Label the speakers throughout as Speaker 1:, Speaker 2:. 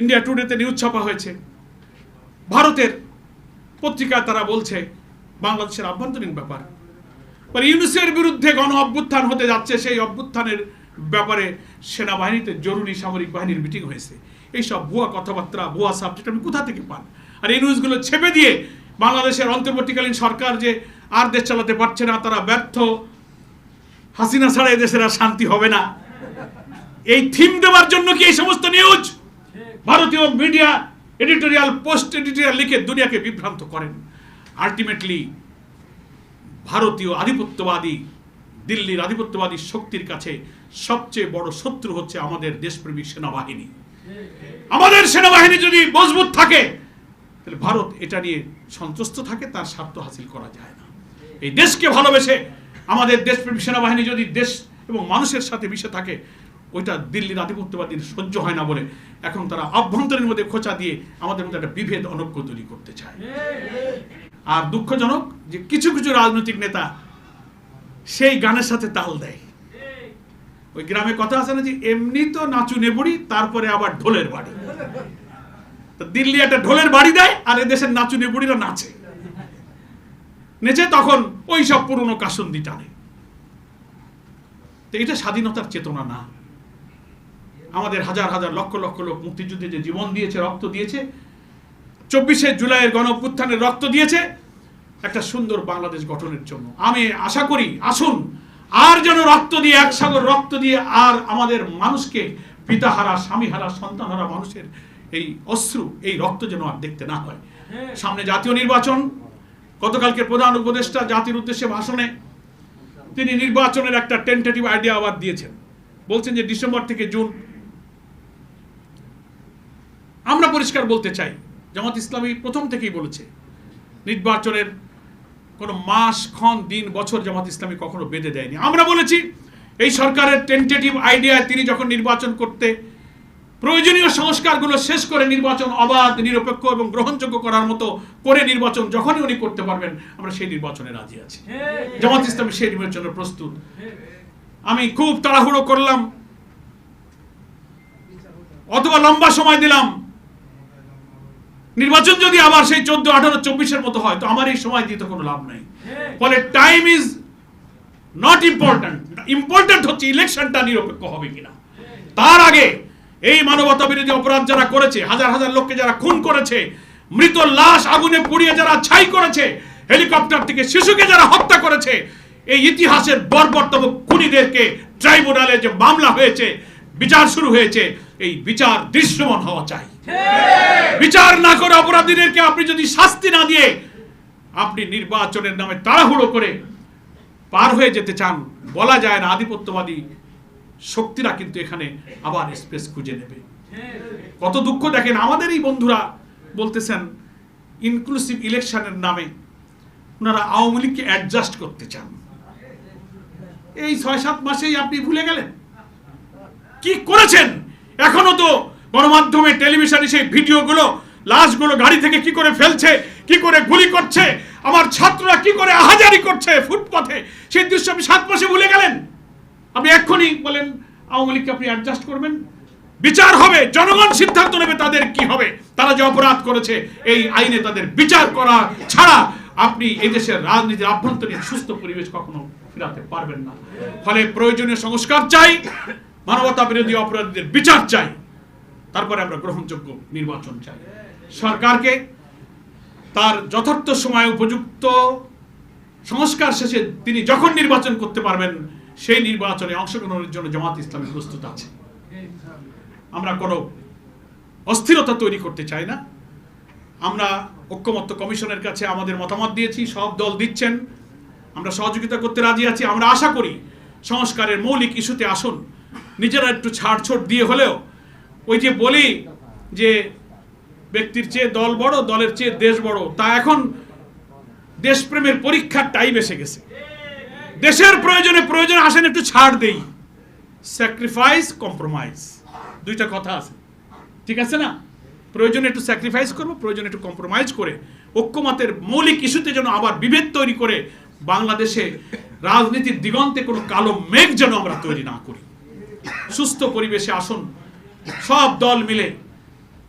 Speaker 1: India টুডেতে news ছাপা হয়েছে। ভারতের পত্রিকায় তারা বলছে, বাংলাদেশের আভ্যন্তরীণ ব্যাপার। মানে ইউনুসের বিরুদ্ধে গণ অভ্যুত্থান হতে যাচ্ছে, সেই অভ্যুত্থানের ব্যাপারে সেনাবাহিনীতে জরুরি সামরিক বাহিনীর মিটিং হয়েছে। এইসব ভুয়া কথাবার্তা, ভুয়া সাবজেক্ট আপনি কোথা থেকে পান? আর এই নিউজগুলো ছেপে দিয়ে বাংলাদেশের অন্তর্বর্তীকালীন সরকার যে আর দেশ চালাতে পারছে না, তারা ব্যর্থ। হাসিনা ছাড়া এদেশের আর শান্তি হবে না। এই থিম দেওয়ার জন্য কি এই সমস্ত নিউজ ভারতীয় মিডিয়া এডিটোরিয়াল, পোস্ট এডিটোরিয়াল লিখে দুনিয়াকে বিভ্রান্ত করেন। আলটিমেটলি, ভারতীয় আধিপত্যবাদী, দিল্লির আধিপত্যবাদী শক্তির কাছে সবচেয়ে বড় শত্রু হচ্ছে আমাদের দেশপ্রেমী সেনাবাহিনী। আমাদের সেনাবাহিনী যদি মজবুত থাকে, তাহলে ভারত এটা নিয়ে সন্তুষ্ট থাকে, তার স্বার্থ হাসিল করা যায় না। এই দেশকে ভালোবেসে আমাদের দেশপ্রেমী সেনাবাহিনী যদি দেশ এবং মানুষের সাথে মিশে থাকে ওইটা দিল্লির আধিপত্যবাদীর সহ্য হয় না বলে এখন তারা অভ্যন্তরীণ মধ্যে খোঁচা দিয়ে আমাদের মধ্যে একটা বিভেদ অনৈক্য তৈরি করতে চায়। আর দুঃখজনক যে কিছু কিছু রাজনৈতিক নেতা সেই গানের সাথে তাল দেয়। ওই গ্রামে কথা আছে না যে, এমনি তো নাচু নেবুড়ি, তারপরে আবার ঢোলের বাড়ি। দিল্লি একটা ঢোলের বাড়ি দেয় আর এদেশের নাচু নেবুড়িরা নাচে। নেচে তখন ওই সব পুরনো কাসন্দি টানে। এটা স্বাধীনতার চেতনা না। আমাদের হাজার হাজার লক্ষ লক্ষ লোক মুক্তিযুদ্ধে যে জীবন দিয়েছে রক্ত দিয়েছে চব্বিশে জুলাইয়ের গণ রক্ত দিয়েছে একটা সুন্দর বাংলাদেশ গঠনের জন্য। আমি আশা করি আসুন আর যেন রক্ত দিয়ে এক সাগর রক্ত দিয়ে আর আমাদের মানুষকে পিতাহারা স্বামীহারা সন্তানহারা মানুষের এই অশ্রু এই রক্ত যেন আর দেখতে না হয়। সামনে জাতীয় নির্বাচন গতকালকে প্রধান উপদেষ্টা জাতির উদ্দেশ্যে ভাষণে তিনি নির্বাচনের একটা টেন্টেটিভ আইডিয়া আবার দিয়েছেন। বলছেন যে ডিসেম্বর থেকে জুন আমরা পরিষ্কার বলতে চাই। জামাত ইসলামী প্রথম থেকেই বলেছে, নির্বাচনের কোনো মাস, ক্ষণ, দিন, বছর জামাত ইসলামী কখনো বেঁধে দেয়নি। আমরা বলেছি, এই সরকারের টেন্টেটিভ আইডিয়ায় তিনি যখন নির্বাচন করতে প্রয়োজনীয় সংস্কারগুলো শেষ করে নির্বাচন অবাধ, নিরপেক্ষ এবং গ্রহণযোগ্য করার মতো করে নির্বাচন যখনই উনি করতে পারবেন, আমরা সেই নির্বাচনে রাজি আছি। জামাত ইসলামী সেই নির্বাচনের প্রস্তুত। আমি খুব তাড়াহুড়ো করলাম, অথবা লম্বা সময় দিলাম নির্বাচন যদি আবার সেই চোদ্দ আঠারো চব্বিশের মতো হয় তো আমার এই সময় দিয়ে তো কোনো লাভ নাই। ফলে time is not important important হচ্ছে ইলেকশনটা নিরপেক্ষ হবে কিনা। তার আগে এই মানবতা বিরোধী অপরাধ যারা করেছে হাজার হাজার লোককে যারা খুন করেছে মৃত লাশ আগুনে পুড়িয়ে যারা ছাই করেছে হেলিকপ্টার থেকে শিশুকে যারা হত্যা করেছে এই ইতিহাসের বর্বরতম খুনিদেরকে ট্রাইব্যুনালে যে মামলা হয়েছে বিচার শুরু হয়েছে এই বিচার দৃশ্যমান হওয়া চাই। বিচার না করে অপরাধীদেরকে আপনি যদি শাস্তি না দিয়ে আপনি নির্বাচনের নামে তাড়াহুড়ো করে পার হয়ে যেতে চান, বলা যায় না আধিপত্যবাদী শক্তিরা কিন্তু এখানে আবার স্পেস খুঁজে নেবে। কত দুঃখ দেখেন আমাদের এই বন্ধুরা বলতেছেন ইনক্লুসিভ ইলেকশনের নামে ওনারা আওয়ামী লীগকে অ্যাডজাস্ট করতে চান। এই ছয় সাত মাসেই আপনি ভুলে গেলেন। কি করেছেন? এখনও তো গণমাধ্যমে, টেলিভিশনে সেই ভিডিওগুলো, লাশগুলো গাড়ি থেকে কি করে ফেলছে, কি করে গুলি করছে, আমার ছাত্ররা কি করে আহাজারি করছে ফুটপথে, সেই দৃশ্য আপনি সাত মাসে ভুলে গেলেন? আপনি এক্ষুনি বলেন, আওয়ামী লীগকে আপনি অ্যাডজাস্ট করবেন? বিচার হবে, জনগণ সিদ্ধান্ত নেবে তাদের কি হবে। তারা যে অপরাধ করেছে, এই আইনে তাদের বিচার করা ছাড়া আপনি এদেশের রাজনীতির আভ্যন্তরীণ সুস্থ পরিবেশ কখনো ফিরাতে পারবেন না। ফলে প্রয়োজনীয় সংস্কার চাই মানবতা বিরোধী অপরাধীদের বিচার চাই। তারপরে আমরা গ্রহণযোগ্য নির্বাচন চাই। সরকারকে তার যথার্থ সময় উপযুক্ত সংস্কার শেষে তিনি যখন নির্বাচন করতে পারবেন, সেই নির্বাচনে অংশগ্রহণের জন্য জামাত ইসলামী প্রস্তুত আছে। আমরা কোনো অস্থিরতা তৈরি করতে চাই না। আমরা ঐক্যমত্য কমিশনের কাছে আমাদের মতামত দিয়েছি, সব দল দিচ্ছেন। আমরা সহযোগিতা করতে রাজি আছি। আমরা আশা করি সংস্কারের মৌলিক ইস্যুতে আসুন। নিজেরা একটু ছাড়ছোট দিয়ে হলেও ওই যে বলি যে ব্যক্তির চেয়ে দল বড়, দলের চেয়ে দেশ বড়, তা এখন দেশপ্রেমের পরীক্ষার টাইম এসে গেছে। দেশের প্রয়োজনে প্রয়োজনে আসেন একটু ছাড় দেই। স্যাক্রিফাইস কম্প্রোমাইজ দুইটা কথা আছে। ঠিক আছে না? প্রয়োজনে একটু স্যাক্রিফাইস করব, প্রয়োজনে একটু কম্প্রোমাইজ করে। ঐক্যমতের মৌলিক ইস্যুতে যেন আবার বিভেদ তৈরি করে, বাংলাদেশে রাজনীতির দিগন্তে কোনো কালো মেঘ যেন আমরা তৈরি না করি। সুস্থ পরিবেশে আসুন সব দল মিলে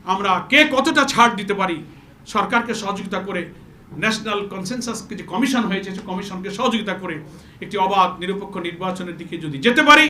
Speaker 1: আমরা কে কতটা ছাড় দিতে পারি সরকারকে সহযোগিতা করে ন্যাশনাল কনসেনসাস যে কমিশন হয়েছে, সে কমিশনকে সহযোগিতা করে একটি অবাধ, নিরপেক্ষ নির্বাচনের দিকে যদি যেতে পারি